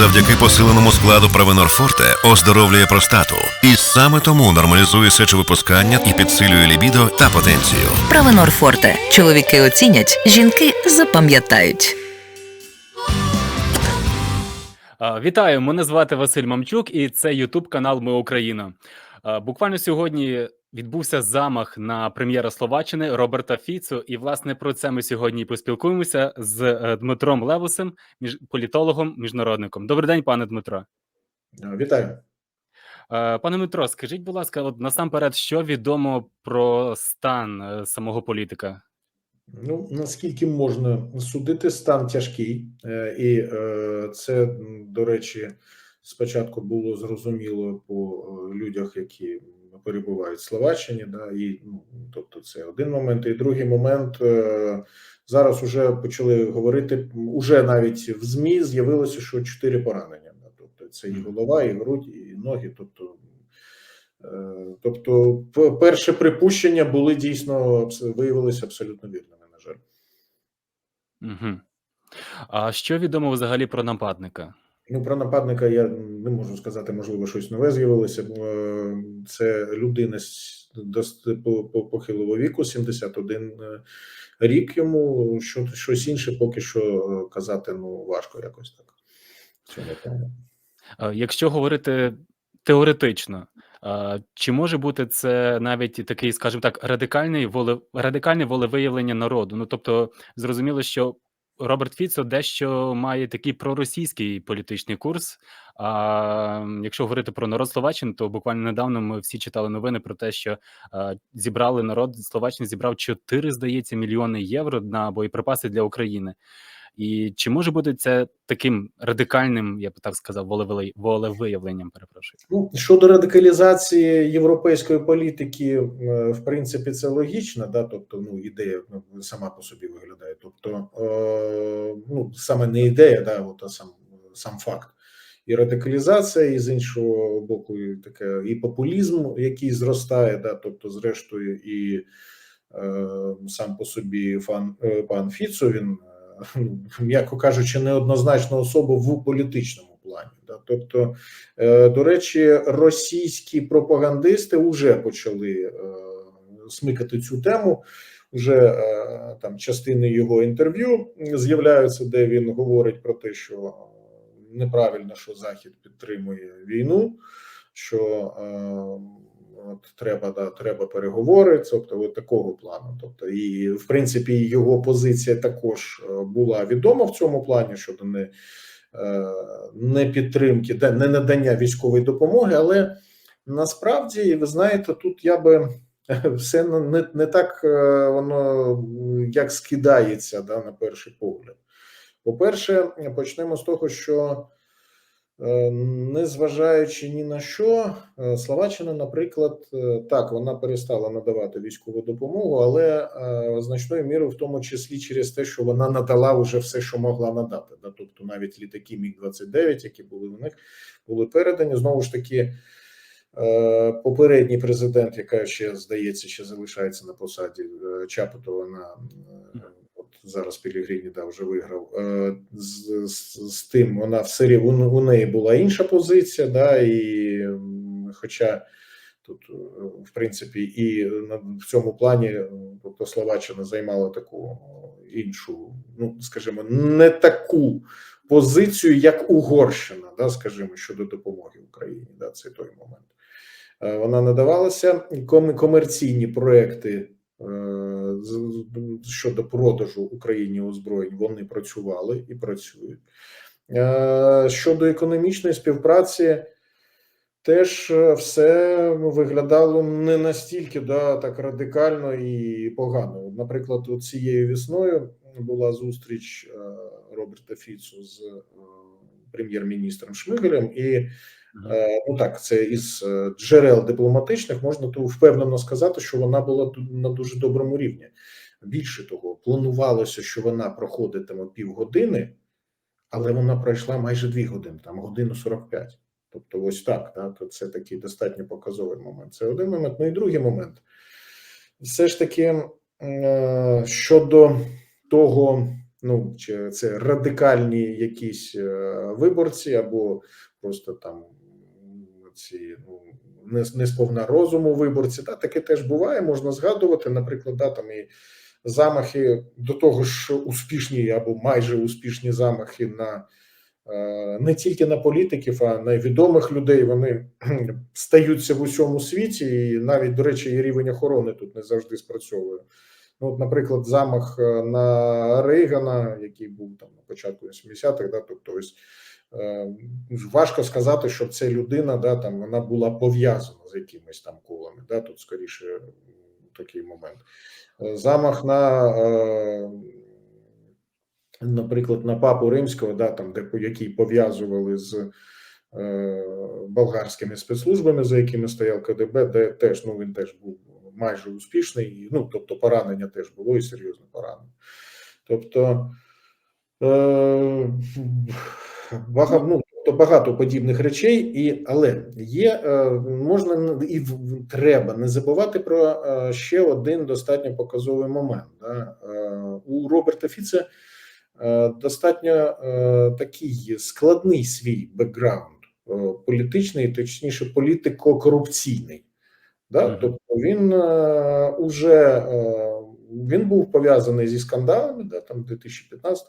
Завдяки посиленому складу Правенор Форте оздоровлює простату. І саме тому нормалізує сечовипускання і підсилює лібідо та потенцію. Правенор Форте. Чоловіки оцінять, жінки запам'ятають. Вітаю, мене звати Василь Мамчук, і це Ютуб канал Ми Україна. Буквально сьогодні відбувся замах на прем'єра Словаччини Роберта Фіцу, і власне про це ми сьогодні поспілкуємося з е, Дмитром Левусем, між політологом, міжнародником. Добрий день, пане Дмитро. Вітаю. Е, Пане Дмитро, скажіть, будь ласка, от насамперед, що відомо про стан е, самого політика? Ну наскільки можна судити, стан тяжкий, Е, і е, це, до речі, спочатку було зрозуміло по е, людях, які перебувають в Словаччині. Да, і ну, тобто, це один момент. І другий момент е, зараз уже почали говорити. Уже навіть в змі з'явилося, що чотири поранення. Да, тобто, це і голова, і грудь, і ноги. Тобто, е, тобто, перше припущення були дійсно виявилися абсолютно вірними. На жаль. Угу. А що відомо взагалі про нападника? Ну, про нападника я не можу сказати, можливо, щось нове з'явилося. Е, Це людина по- по- похилого віку, 71 е, рік йому. Що, щось інше поки що е, казати ну, важко якось так. Якщо говорити теоретично, чи може бути це навіть такий, скажімо так, радикальний воле, радикальне волевиявлення народу? Ну тобто, зрозуміло, що Роберт Фіцо дещо має такий проросійський політичний курс. А якщо говорити про народ Словаччини, то буквально недавно ми всі читали новини про те, що а, зібрали народ Словаччини, зібрав 4, здається, мільйони євро на боєприпаси для України. І чи може бути це таким радикальним, я б так сказав, волевиявленням? Перепрошую. Ну, щодо радикалізації європейської політики, е, в принципі, це логічно, да, тобто, ну, ідея ну, сама по собі виглядає. Тобто, е, ну, саме не ідея, да, от, а сам, сам факт. І радикалізація, і з іншого боку, і таке, і популізм, який зростає, да, тобто, зрештою, і е, сам по собі фан, е, пан Фіцо, він, м'яко кажучи, неоднозначна особа в політичному плані. Тобто, Е, До речі, російські пропагандисти вже почали е, смикати цю тему. Вже е, там частини його інтерв'ю з'являються, де він говорить про те, що неправильно, що Захід підтримує війну, що от треба да, треба переговори, тобто от такого плану. Тобто, і в принципі його позиція також е, була відома в цьому плані щодо не е, не підтримки, не надання військової допомоги, але насправді, ви знаєте, тут я би все не, не так е, воно як скидається да, на перший погляд. По-перше, почнемо з того, що незважаючи ні на що, е, Словаччина, наприклад, е, так, вона перестала надавати військову допомогу, але е, значною мірою, в тому числі через те, що вона надала вже все, що могла надати. Тобто навіть літаки Міг-29, які були у них, були передані. Знову ж таки, попередній президент, яка ще здається, ще залишається на посаді Чапутова на зараз Пілігрині да, вже виграв. е, З, з, з тим вона все рівно у, неї була інша позиція, да, і хоча тут, е, в принципі, і в цьому плані, е, тобто Словаччина займала таку іншу, ну скажімо, не таку позицію, як Угорщина, да, скажімо, щодо допомоги Україні. Да, це той момент. Вона надавалася комерційні проекти щодо продажу Україні озброєнь. Вони працювали і працюють. Е, Щодо економічної співпраці, теж е, все виглядало не настільки да, так радикально і погано. Наприклад, цією весною була зустріч е, Роберта Фіцу з е, прем'єр-міністром Шмигалем, і е, ну так, це із е, джерел дипломатичних можна тут впевнено сказати, що вона була на дуже доброму рівні. Більше того, планувалося, що вона проходитиме півгодини, але вона пройшла майже дві години, там годину 45. Тобто, ось так, да, то це такий достатньо показовий момент. Це один момент. Ну і другий момент. Все ж таки, е, щодо того, Ну чи це радикальні якісь е, виборці, або просто там ці ну не, не сповна розуму виборці. Та таке теж буває. Можна згадувати, наприклад, да, там і замахи до того ж успішні або майже успішні замахи на е, не тільки на політиків, а на відомих людей. Вони стаються в усьому світі, і навіть, до речі, і рівень охорони тут не завжди спрацьовує. Ну, от, наприклад, замах е, на Рейгана, який був там на початку 80-х, да, тобто ось е, важко сказати, що ця людина, да, там вона була пов'язана з якимись там колами. Да, тут скоріше такий момент. Е, Замах на, е, наприклад, на папу римського, да, там, де який пов'язували з е, болгарськими спецслужбами, за якими стояв КДБ, де теж ну він теж був майже успішний, ну тобто поранення теж було і серйозне поранення. Тобто е, багато, ну, тобто багато подібних речей, і але є е, можна і треба не забувати про е, ще один достатньо показовий момент. Да? Е, у Роберта Фіце е, достатньо е, такий складний свій бекграунд, е, політичний, точніше, політико-корупційний. Да? Мгм. Тобто він е, уже е, він був пов'язаний зі скандалами, да, там 2015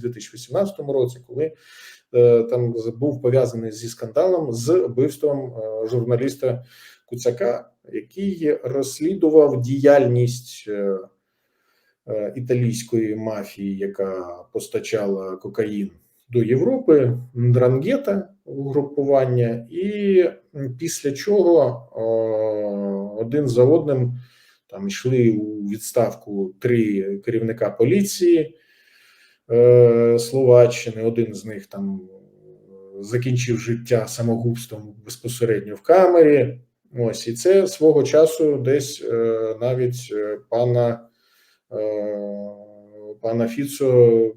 2018 році, коли е, там був пов'язаний зі скандалом з вбивством журналіста Куцака, який розслідував діяльність італійської мафії, яка постачала кокаїн до Європи, Ндрангета угрупування, і після чого один за одним там йшли у відставку три керівника поліції е, Словаччини. Один з них там е, закінчив життя самогубством безпосередньо в камері. Ось і це свого часу десь е, навіть е, пана е, пана Фіцо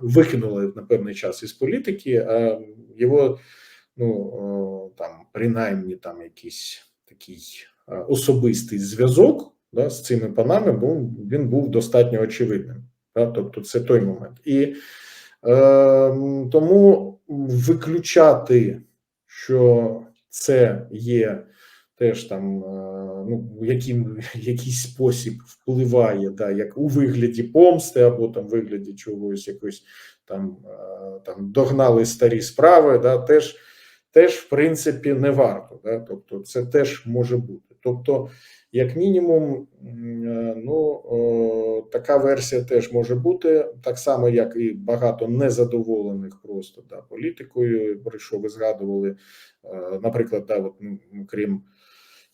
викинули на певний час із політики, а його ну там принаймні там якийсь такий особистий зв'язок да, з цими панами, був він був достатньо очевидним. Да? Тобто, це той момент, і е, тому виключати, що це є теж там е, ну яким якийсь спосіб впливає, да, як у вигляді помсти, або там вигляді чогось якось там, е, там догнали старі справи, да, теж, теж в принципі не варто. Да, тобто, це теж може бути. Тобто, як мінімум, е, ну така версія теж може бути, так само, як і багато незадоволених просто да, політикою, про що ви згадували, Е, наприклад, да, от, крім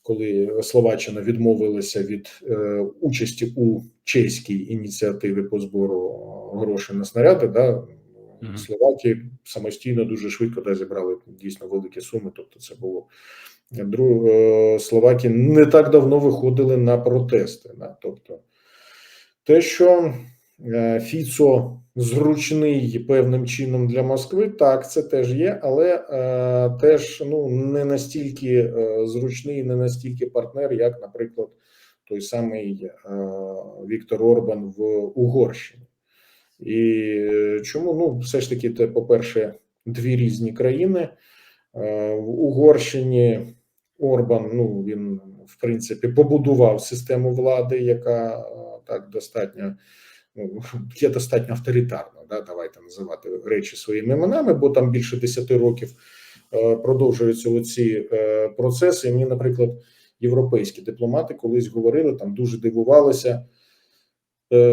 коли Словаччина відмовилася від е, участі у чеській ініціативі по збору е, грошей на снаряди, да, Мгм. Словаки самостійно дуже швидко да, зібрали дійсно великі суми. Тобто, це було Дру- е, Словаки не так давно виходили на протести. Да, тобто, те, що е, Фіцо зручний певним чином для Москви, так це теж є, але е, теж ну не настільки е, зручний, не настільки партнер, як, наприклад, той самий е, Віктор Орбан в Угорщині. І е, чому? Ну, все ж таки, це, по-перше, дві різні країни. Е, В Угорщині Орбан, ну він в принципі побудував систему влади, яка е, так достатньо ну, є достатньо авторитарна. Да, давайте називати речі своїми іменами, бо там більше 10 років продовжуються оці процеси. І мені, наприклад, європейські дипломати колись говорили, там дуже дивувалися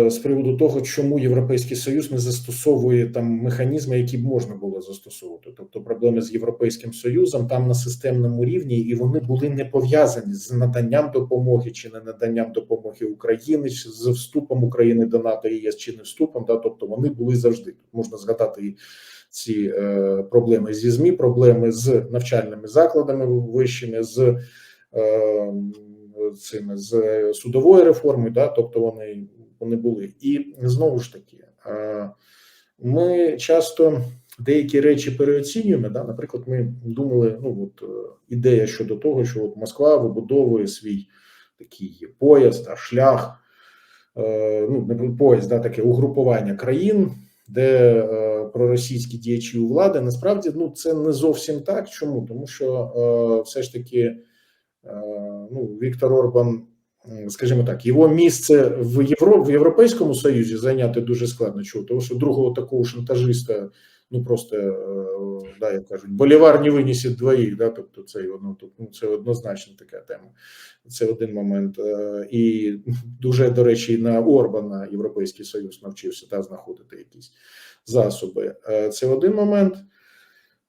з приводу того, чому Європейський Союз не застосовує там механізми, які б можна було застосовувати. Тобто проблеми з Європейським Союзом там на системному рівні, і вони були не пов'язані з наданням допомоги чи не наданням допомоги Україні, чи з вступом України до НАТО і ЄС чи не вступом. Да, тобто вони були завжди. Тут можна згадати і ці е, проблеми зі ЗМІ, проблеми з навчальними закладами вищими, з е, цими з судовою реформою, да, тобто вони, вони були. І знову ж таки, е, ми часто деякі речі переоцінюємо. Да? Наприклад, ми думали, ну от е, ідея щодо того, що от Москва вибудовує свій такий пояс, да, шлях е, ну не поїзд, да, таке угрупування країн, де е, проросійські діячі у влади. Насправді, ну це не зовсім так. Чому? Тому що е, все ж таки, е, ну Віктор Орбан. Скажімо так, його місце в Євро в Європейському Союзі зайняти дуже складно. Чого? Тому що другого такого шантажиста, ну просто е, да, як кажуть, болівар не винесить двоїх. Да, тобто це воно тут ну, це однозначно така тема. Це один момент. Е, І дуже до речі, на Орбана Європейський Союз навчився та знаходити якісь засоби. Е, Це один момент.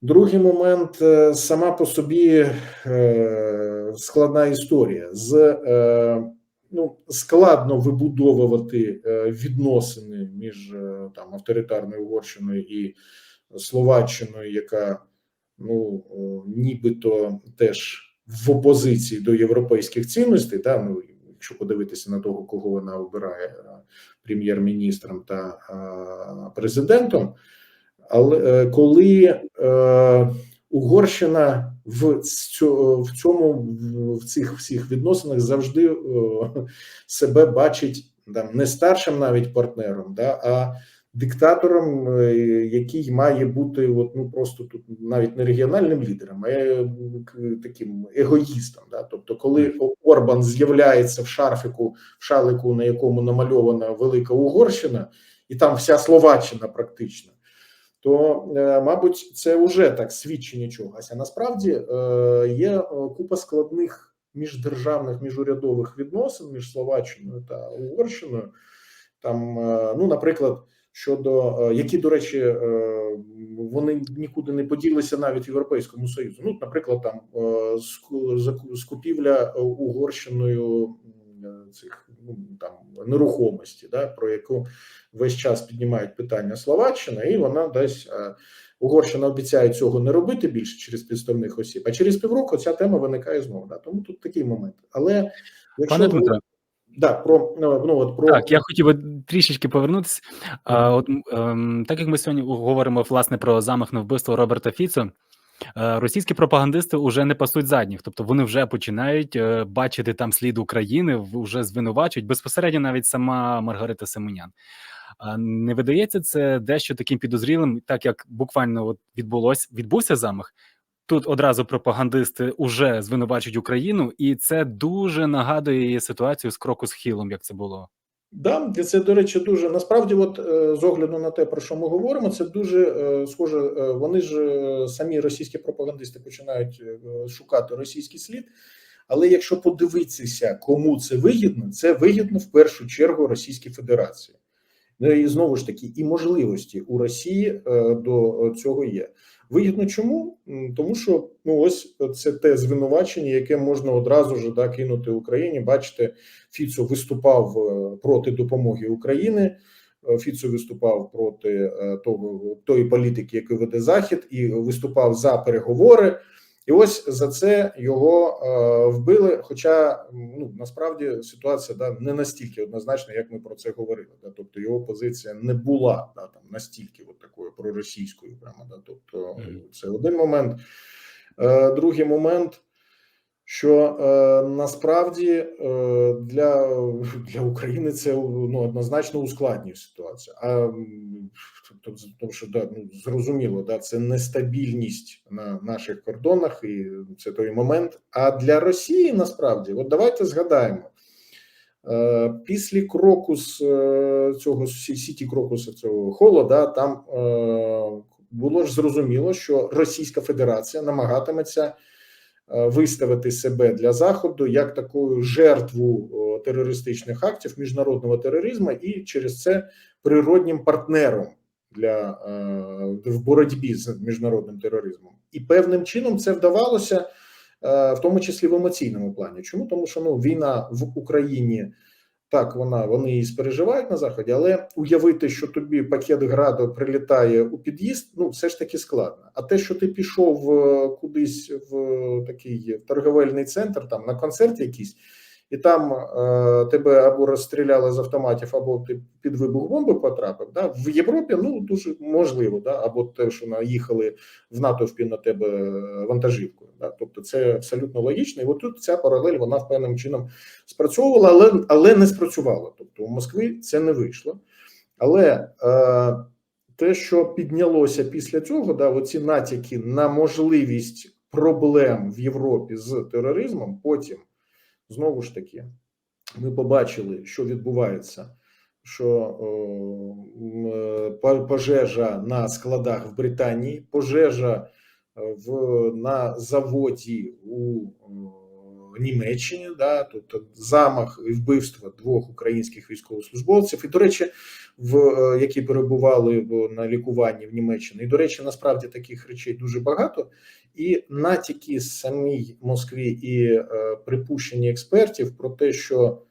Другий момент е, сама по собі е, складна історія. З е, ну складно вибудовувати відносини між там авторитарною Угорщиною і Словаччиною, яка ну нібито теж в опозиції до європейських цінностей. Да, ну якщо подивитися на того, кого вона обирає прем'єр-міністром та президентом. Але е, коли е, Угорщина в в цьому в цих всіх відносинах завжди е, себе бачить там не старшим навіть партнером, да, а диктатором, е, який має бути от, ну просто тут навіть не регіональним лідером, а е, таким егоїстом. Да. Тобто, коли Орбан з'являється в шарфіку, в шалику, на якому намальована велика Угорщина, і там вся Словаччина практично то, е, мабуть, це вже так свідчення чогось. А насправді е, є е, купа складних міждержавних міжурядових відносин між Словаччиною та Угорщиною. Там, ну, наприклад, щодо які, до речі, вони нікуди не поділися навіть в Європейському Союзі. Ну, наприклад, там скупівля е, Угорщиною цих ну, там нерухомості, да, про яку весь час піднімають питання Словаччина, і вона десь е, Угорщина обіцяє цього не робити більше через підставних осіб. А через півроку ця тема виникає знову. Да. Тому тут такий момент. Але якщо Пане ви- да, про ну, ну от про Так, я хотів би трішечки повернутися. А, от, ем, так як ми сьогодні говоримо власне про замах на вбивство Роберта Фіцо, російські пропагандисти вже не пасуть задніх, тобто вони вже починають е, бачити там слід України, вже звинувачують безпосередньо навіть сама Маргарита Семенян. Не видається це дещо таким підозрілим, так як буквально от відбулось відбувся замах. Тут одразу пропагандисти вже звинувачують Україну, і це дуже нагадує ситуацію з кроку з Хілом, як це було. Да, це до речі, дуже насправді, от е, з огляду на те, про що ми говоримо, це дуже е, схоже. е, Вони ж самі російські пропагандисти починають шукати російський слід. Але якщо подивитися, кому це вигідно, це вигідно в першу чергу Російській Федерації. Ну і знову ж таки, і можливості у Росії е, до цього є. Вигідно чому? Тому що ну ось це те звинувачення, яке можна одразу ж да, кинути Україні. Бачите, Фіцо виступав е, проти допомоги України. е, Фіцо виступав проти е, того тої політики, яку веде Захід, і виступав за переговори. І ось за це його е, вбили. Хоча ну насправді ситуація да не настільки однозначна, як ми про це говорили. Да, тобто його позиція не була да там настільки от такою проросійською. Прямо да, тобто це один момент. Е, другий момент. Що е, насправді е, для, для України це ну, однозначно ускладнює ситуацію. А тобто, тому що да, ну, зрозуміло, да, це нестабільність на наших кордонах, і це той момент. А для Росії насправді, от давайте згадаємо. Е, Після кроку з е, цього сіті крокуса цього холода, там е, було ж зрозуміло, що Російська Федерація намагатиметься виставити себе для заходу як таку жертву терористичних актів міжнародного тероризму і через це природнім партнером для е, в боротьбі з міжнародним тероризмом, і певним чином це вдавалося, е, в тому числі в емоційному плані. Чому тому, що ну війна в Україні. Так, вона вони її спереживають на заході, але уявити, що тобі пакет граду прилітає у під'їзд, ну все ж таки складно. А те, що ти пішов е, кудись в такий торговельний центр, там на концерт якийсь, і там е, тебе або розстріляли з автоматів, або ти під вибух бомби потрапив. Да? В Європі ну дуже можливо, да? або те, що наїхали в натовпі на тебе вантажівкою. Да? Тобто, це абсолютно логічно. І от тут ця паралель вона в певним чином спрацьовувала, але але не спрацювала. Тобто, у Москви це не вийшло. Але е, те, що піднялося після цього, да, оці натяки на можливість проблем в Європі з тероризмом, потім знову ж таки ми побачили, що відбувається. Що о, е, пожежа на складах в Британії, пожежа в на заводі у Німеччині, да, тобто замах і вбивство двох українських військовослужбовців, і до речі, в е, які перебували в на лікуванні в Німеччині. І до речі, насправді таких речей дуже багато. І натяки самій Москві і е, припущення експертів про те, що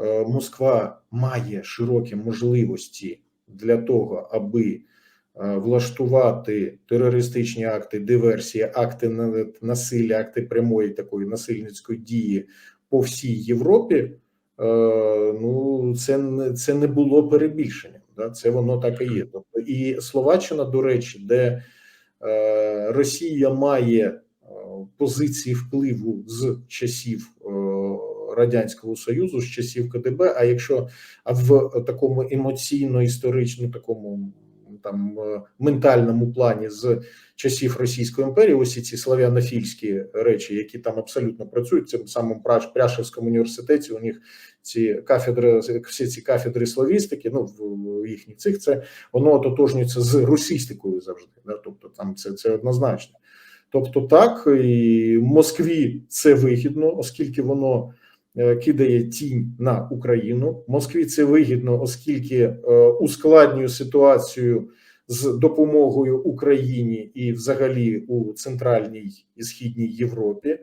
е, Москва має широкі можливості для того, аби е, влаштувати терористичні акти, диверсії, акти на- насилля, акти прямої такої насильницької дії по всій Європі. е, Ну, це не це не було перебільшенням. Да? Це воно так і є. Тобто, і Словаччина, до речі, де е, Росія має е, позиції впливу з часів е, Радянського Союзу, з часів КДБ. А якщо а в такому емоційно-історичному, такому там е, ментальному плані з часів Російської імперії, ось ці славянофільські речі, які там абсолютно працюють, цим Праш- Пряшевському університеті. У них ці кафедри, всі ці кафедри славістики, ну в в їхніх цих це воно ототожнюється з русістикою завжди. Да? Тобто там це, це однозначно. Тобто, так і Москві це вигідно, оскільки воно кидає тінь на Україну. Москві це вигідно, оскільки е, ускладнює ситуацію з допомогою Україні і, взагалі, у центральній і східній Європі.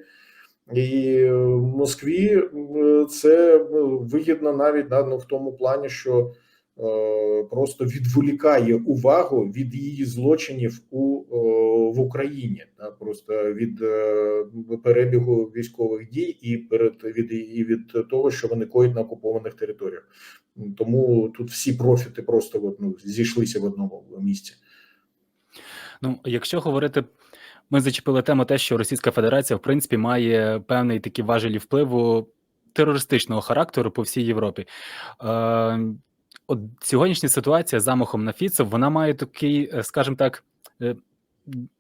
І е, Москві е, це е, вигідно навіть ну, в тому плані, що е, просто відволікає увагу від її злочинів у е, в Україні, да, просто від е, перебігу військових дій і перед від і від того, що вони коїть на окупованих територіях. Тому тут всі профіти просто ну, зійшлися в одному місці. Ну, якщо говорити, ми зачепили тему те, що Російська Федерація, в принципі, має певний такі важелі впливу терористичного характеру по всій Європі. Е, от сьогоднішня ситуація з замахом на Фіцев, вона має такий, е, скажімо так, е,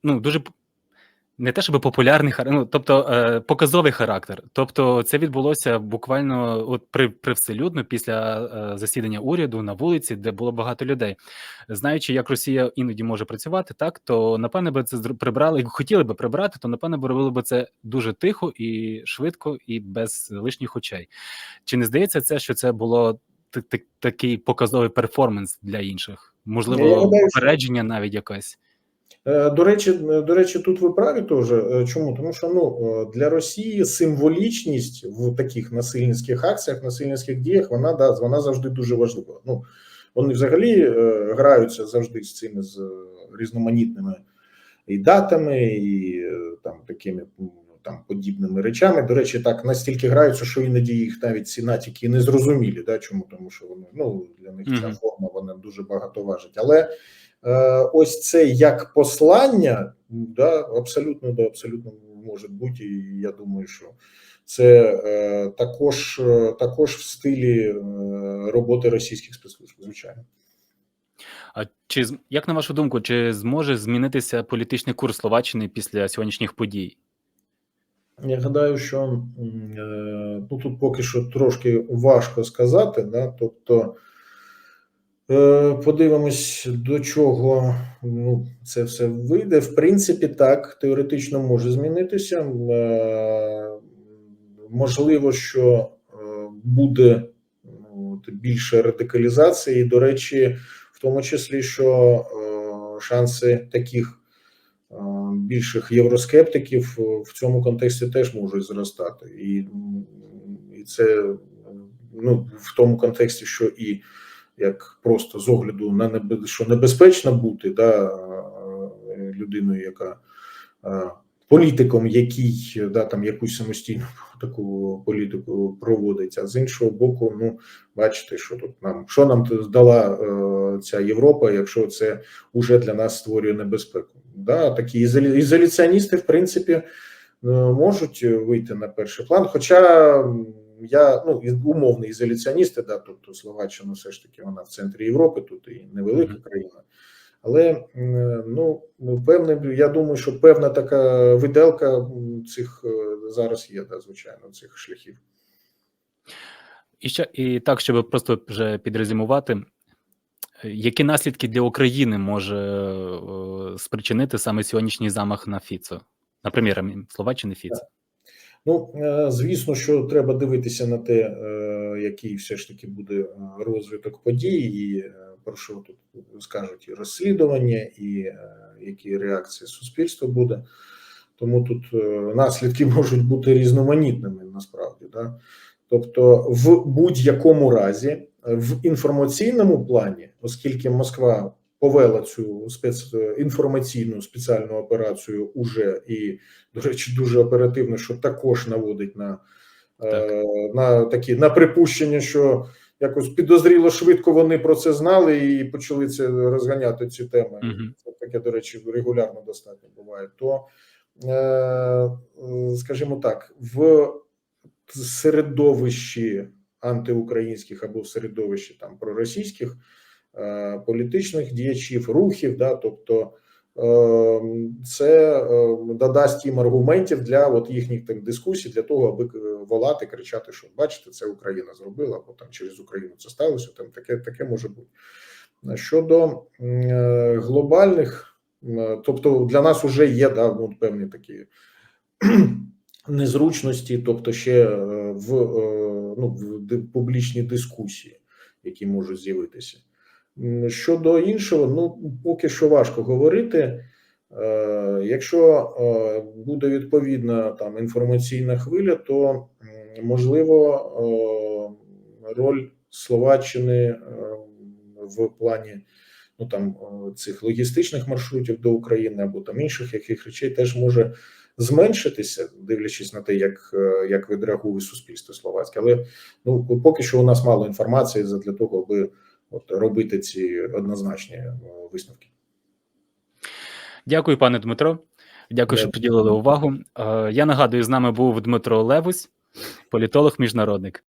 ну, дуже не те, щоб популярний характер, ну, тобто е, показовий характер. Тобто, це відбулося буквально от при, привселюдно після е, засідання уряду на вулиці, де було багато людей. Знаючи, як Росія іноді може працювати, так то напевне би це прибрали, і хотіли би прибрати, то напевне би робили би це дуже тихо і швидко, і без лишніх очей. Чи не здається це, що це було такий показовий перформанс для інших? Можливо, попередження навіть якесь. Е, До речі, е, до речі, тут ви праві теж. Е, Чому? Тому що ну для Росії символічність в таких насильницьких акціях, насильницьких діях, вона да вона завжди дуже важлива. Ну вони взагалі граються завжди з цими з різноманітними і датами, і там такими там подібними речами. До речі, так настільки граються, що іноді їх навіть ці натяки не зрозумілі. Да? Чому? Тому що вони ну для них ця форма вона дуже багато важить. Але Е, ось це як послання, да, абсолютно да, абсолютно може бути. І я думаю, що це е, також, е, також в стилі е, роботи російських спецслужб, звичайно. А чи як на вашу думку, чи зможе змінитися політичний курс Словаччини після сьогоднішніх подій? Я гадаю, що е, ну, тут поки що трошки важко сказати, да, тобто. Е, Подивимось, до чого ну, це все вийде. В принципі, так, теоретично може змінитися. Е, Можливо, що буде ну, більше радикалізації. І, До речі, в тому числі, що шанси таких більших євроскептиків е, в цьому контексті теж можуть зростати. І, і це ну, в тому контексті, що і як просто з огляду на небе, що небезпечно бути да, е, людиною, яка е, політиком, який да, там якусь самостійну таку політику проводить. А з іншого боку, ну бачите, що тут нам що нам здала е, ця Європа, якщо це уже для нас створює небезпеку. Да, такі ізолі- ізоляціоністи, в принципі. можуть вийти на перший план. Хоча я ну умовний ізоляціоніст, да, тобто Словаччина все ж таки вона в центрі Європи, тут і невелика країна. Але ну певне, я думаю, що певна така виделка цих е, зараз є, да, звичайно, цих шляхів. І ще і так, щоб просто вже підрезюмувати, які наслідки для України може е, спричинити саме сьогоднішній замах на Фіцо, на прем'єра Словаччини Фіцо? Ну, е, звісно, що треба дивитися на те, який все ж таки буде розвиток подій, і про що тут скажуть і розслідування, і е, які реакції суспільства буде. Тому тут е, наслідки можуть бути різноманітними насправді. Да? Тобто, в будь-якому разі, е, в інформаційному плані, оскільки Москва повела цю спецінформаційну спеціальну операцію уже і, до речі, дуже оперативно, що також наводить на, е, на такі на припущення, що якось підозріло швидко вони про це знали і почали це розганяти ці теми. Це таке, до речі, регулярно достатньо буває. То, е, е, скажімо так, в середовищі антиукраїнських або в середовищі там проросійських е, політичних діячів, рухів, да, тобто це е, додасть їм аргументів для от їхніх там дискусій, для того, аби е, волати, кричати, що бачите, це Україна зробила, або там через Україну це сталося. Там таке, таке може бути. Щодо е, глобальних, е, тобто для нас вже є да, певні такі незручності, тобто ще в, ну, в публічній дискусії, які можуть з'явитися. Щодо іншого, ну поки що важко говорити. Е, Якщо е, буде відповідна там інформаційна хвиля, то можливо е, роль Словаччини в плані ну там цих логістичних маршрутів до України або там інших яких речей теж може зменшитися, дивлячись на те, як, як відреагує суспільство словацьке. Але ну поки що у нас мало інформації для того, аби от робити ці однозначні е, висновки. Дякую, пане Дмитро. Дякую, що приділили увагу. Е, Я нагадую, з нами був Дмитро Левусь, політолог, міжнародник.